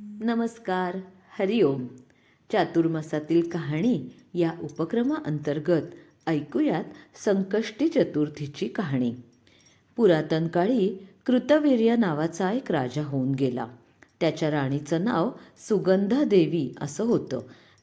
नमस्कार हरिओम चातुर्मासातील कहाणी या उपक्रमाअंतर्गत ऐकूयात संकष्टी चतुर्थीची कहाणी. पुरातन काळी कृतवीर्य नावाचा एक राजा होऊन गेला. त्याच्या राणीचं नाव सुगंधा देवी असं होतं.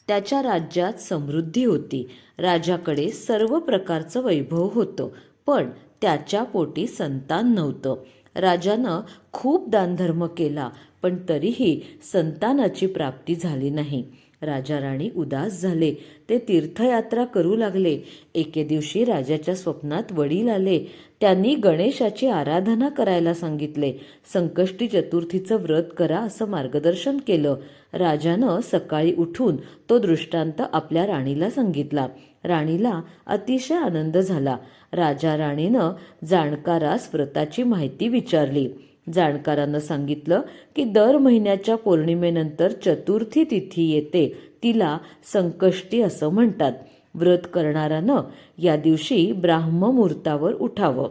त्याच्या राज्यात समृद्धी होती. राजाकडे सर्व प्रकारचं वैभव होतं पण त्याच्या पोटी संतान नव्हतं. राजानं खूप दानधर्म केला पण तरीही संतानाची प्राप्ती झाली नाही. राजा राणी उदास झाले. ते तीर्थयात्रा करू लागले. एके दिवशी राजाच्या स्वप्नात वडील आले. त्यांनी गणेशाची आराधना करायला सांगितले. संकष्टी चतुर्थीचं व्रत करा असं मार्गदर्शन केलं. राजानं सकाळी उठून तो दृष्टांत आपल्या राणीला सांगितला. राणीला अतिशय आनंद झाला. राजा राणीनं जाणकारास व्रताची माहिती विचारली. जाणकारानं सांगितलं की दर महिन्याच्या पौर्णिमेनंतर चतुर्थी तिथी येते. तिला संकष्टी असं म्हणतात. व्रत करणारानं या दिवशी ब्राह्ममुहूर्तावर उठावं.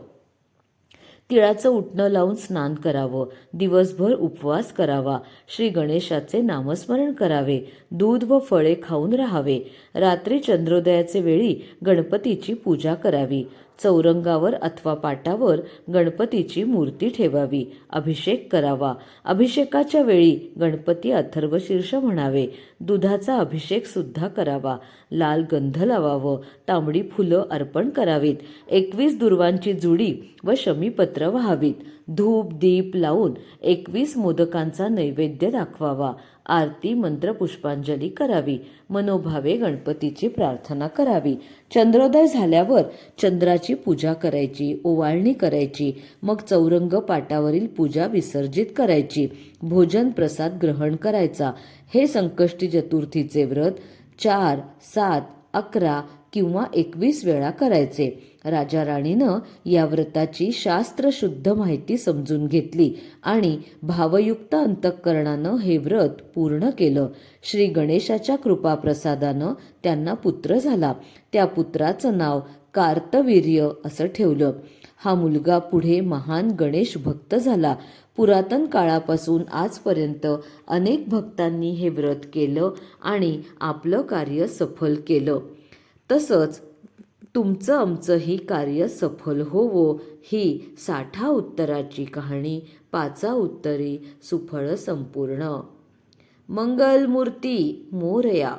तिळाचं उठणं लावून स्नान करावं. दिवसभर उपवास करावा. श्री गणेशाचे नामस्मरण करावे. दूध व फळे खाऊन राहावे. रात्री चंद्रोदयाचे वेळी गणपतीची पूजा करावी. चौरंगावर अथवा पाटावर गणपतीची मूर्ती ठेवावी. अभिषेक करावा. अभिषेकाच्या वेळी गणपती अथर्वशीर्ष म्हणावे. दुधाचा अभिषेक सुद्धा करावा. लाल गंध लावावं. तांबडी फुलं अर्पण करावीत. एकवीस दुर्वांची जुडी व शमीपत्र व्हावीत. धूप दीप लावून एकवीस मोदकांचा नैवेद्य दाखवावा. आरती मंत्र पुष्पांजली करावी. मनोभावे गणपतीची प्रार्थना करावी. चंद्रोदय झाल्यावर चंद्राची पूजा करायची ओवाळणी करायची मग चौरंग पाटावरील पूजा विसर्जित करायची भोजन प्रसाद ग्रहण करायचा. हे संकष्टी चतुर्थीचे व्रत चार सात अकरा किंवा एकवीस वेळा करायचे. राजा राणीनं या व्रताची शास्त्रशुद्ध माहिती समजून घेतली आणि भावयुक्त अंतःकरणानं हे व्रत पूर्ण केलं. श्री गणेशाच्या कृपाप्रसादानं त्यांना पुत्र झाला. त्या पुत्राचं नाव कार्तवीर्य असं ठेवलं. हा मुलगा पुढे महान गणेश भक्त झाला. पुरातन काळापासून आजपर्यंत अनेक भक्तांनी हे व्रत केलं आणि आपलं कार्य सफल केलं. तसंच तुमचं आमचंही कार्य सफल होवो ही साठा उत्तराची कहाणी पाचा उत्तरी सुफळ संपूर्ण. मंगलमूर्ती मोरया